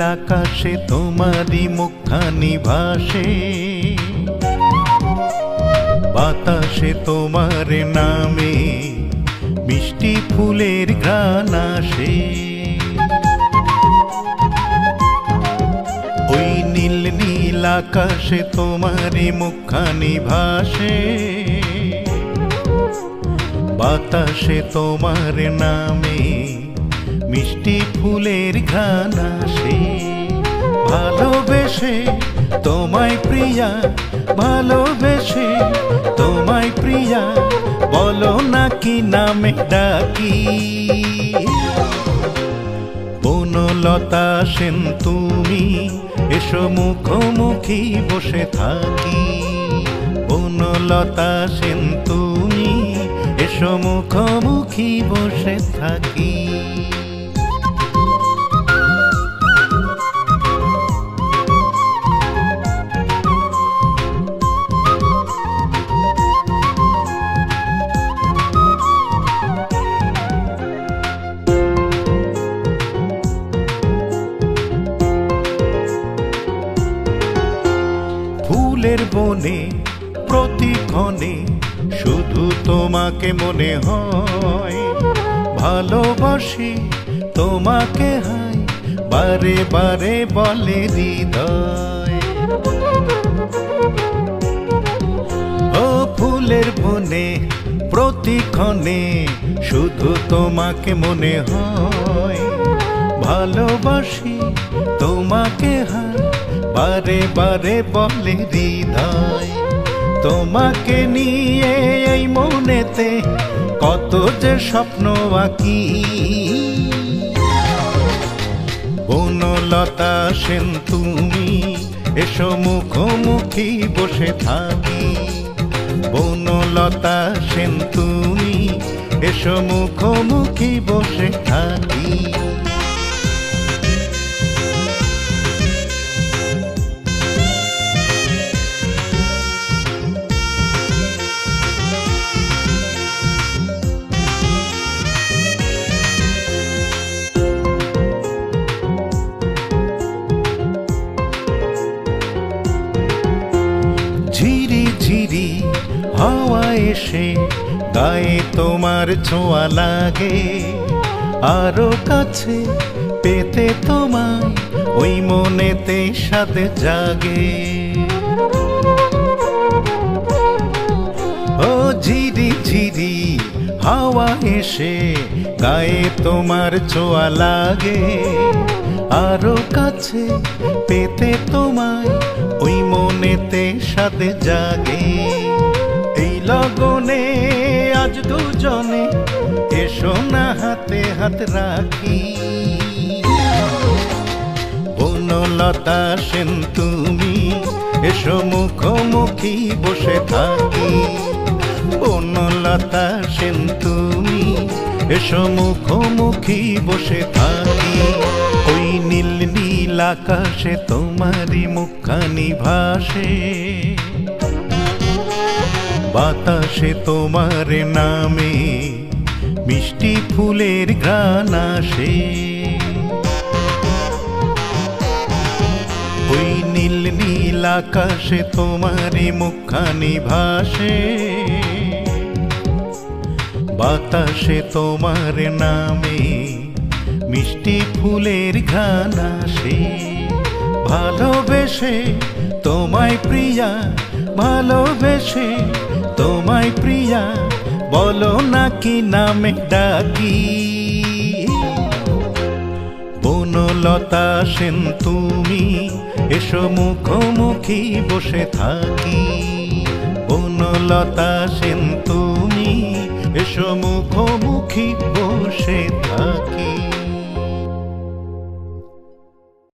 আকাশে তোমারি মুখখানি ভাসে। বাতাসে তোমার নামে মিষ্টি ফুলের গান আসে। ওই নীল নীল আকাশে তোমারই মুখখানি ভাসে। বাতাসে তোমার নামে মিষ্টি ফুলের ঘ্রাণ আসে। ভালোবেসে তোমায় প্রিয়া, ভালোবেসে তোমায় প্রিয়া, বলো না কি নামে ডাকি। বনলতা সেন, তুমি এসো মুখোমুখি বসে থাকি। বনলতা সেন, তুমি এসো মুখোমুখি বসে থাকি। ফুলের বনে, প্রতিক্ষণে শুধু তোমাকে মনে হয়। ভালোবাসি তোমাকে হাই বারে বারে বলে হৃদয়। ও ফুলের বনে, প্রতিক্ষণে শুধু তোমাকে মনে হয়। ভালোবাসি তোমাকে হার। বারে বারে বলে হৃদয়, তোমাকে নিয়ে এই মনেতে কত যে স্বপ্ন আঁকি। বনলতা সেন, তুমি এসো মুখোমুখি বসে থাকি। বনলতা সেন, তুমি এসো মুখোমুখি বসে থাকি। হাওয়া এসে, গায়ে তোমার ছোঁয়া লাগে। আরও কাছে পেতে তোমায় ওই মনেতে সাথে জাগে। ও ঝিরি ঝিরি হাওয়া এসে, গায়ে তোমার ছোঁয়া লাগে। আরও কাছে পেতে তোমায় ওই মনেতে সাথে জাগে। লগনে, আজ দুজনে এসো না হাতে হাত রাখি। বনলতা সেন, তুমি এসো মুখোমুখি বসে থাকি। বনলতা সেন, তুমি এসো মুখোমুখি বসে থাকি। ওই নীল নীল আকাশে তোমারই মুখখানি ভাসে। বাতাসে তোমার নামে মিষ্টি ফুলের গান আসে। ওই নীল নীল আকাশে তোমারই মুখানি ভাসে। বাতাসে তোমার নামে মিষ্টি ফুলের ঘ্রাণ আসে। ভালোবেসে তোমায় প্রিয়া, ভালোবেসে তোমায় প্রিয়া, বলো না কি নামে ডাকি? বনলতা সেন, তুমি এসো মুখোমুখি বসে থাকি। বনলতা সেন, তুমি এসো মুখোমুখি বসে থাকি।